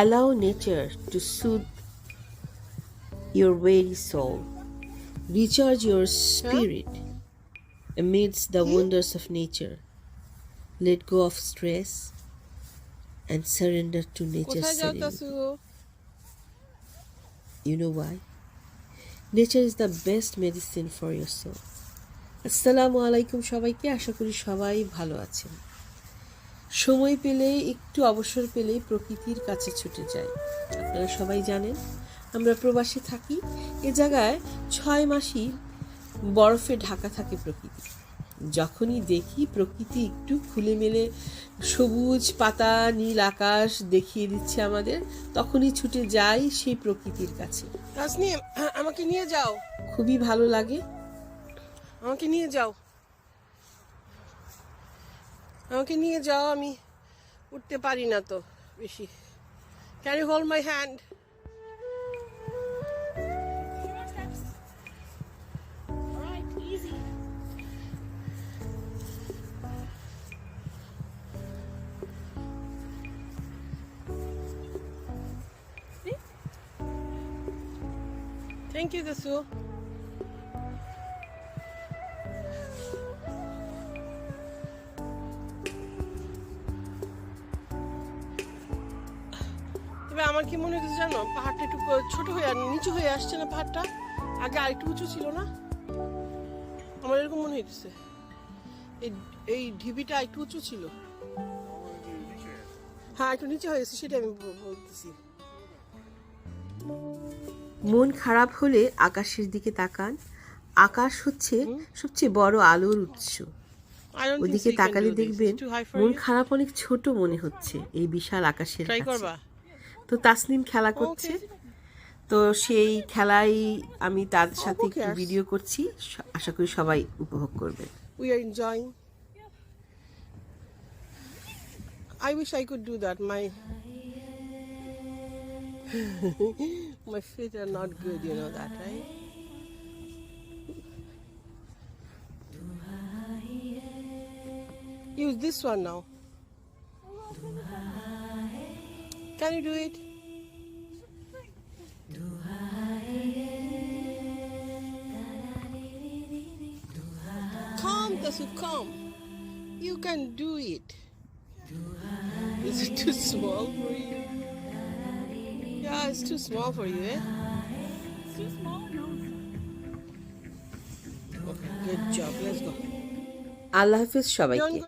Allow nature to soothe your weary soul. Recharge your spirit amidst the wonders of nature. Let go of stress and surrender to nature's serenity. You know why? Nature is the best medicine for your soul. আসসালামু আলাইকুম সবাইকে আশা করি সবাই ভালো আছেন সময় পেলে একটু অবসর পেলেই প্রকৃতির কাছে ছুটে যাই। আপনারা সবাই জানেন আমরা প্রবাসে থাকি। এ জায়গায় ছয় মাসই বরফে ঢাকা থাকে প্রকৃতি। যখনই দেখি প্রকৃতি একটু খুলে মেলে সবুজ পাতা নীল আকাশ দেখিয়ে দিচ্ছে আমাদের তখনই ছুটে যাই সেই প্রকৃতির কাছে। আমাকে নিয়ে যাও। খুবই ভালো লাগে। আমাকে নিয়ে যাও। আমাকে নিয়ে যাও আমি উঠতে পারি না তো বেশি can you hold my hand Alright, easy. Thank তবে আমার কি মনে হচ্ছে জানো? পাহাড়টা একটু ছোট হয়ে নিচু হয়ে আসছে না পাহাড়টা? আগে আরেকটু উঁচু ছিল না? আমার এরকম মনে হইতেছে। এই এই ঢিবিটা একটু উঁচু ছিল। হ্যাঁ একটু নিচে হয়েছে সেটা আমি বলতেছি। মন খারাপ হলে আকাশের দিকে তাকান। আকাশ হচ্ছে সবচেয়ে বড় আলোর উৎস। ওদিকে তাকালে দেখবেন মন খারাপ অনেক ছোট মনে হচ্ছে এই বিশাল আকাশের কাছে। তো তাসনিম খেলা করছে। তো সেই খেলাই আমি তার সাথে একটু ভিডিও করছি। আশা করি সবাই উপভোগ করবে। We are enjoying I wish I could do that my my feet are not good you know that I use this one now. Oh, Can you do it? Come, Tasu, come. You can do it. Is it too small for you? Yeah, it's too small for you, eh? It's too small, no. Okay, good job. Let's go. আল্লাহ হাফিজ সবাইকে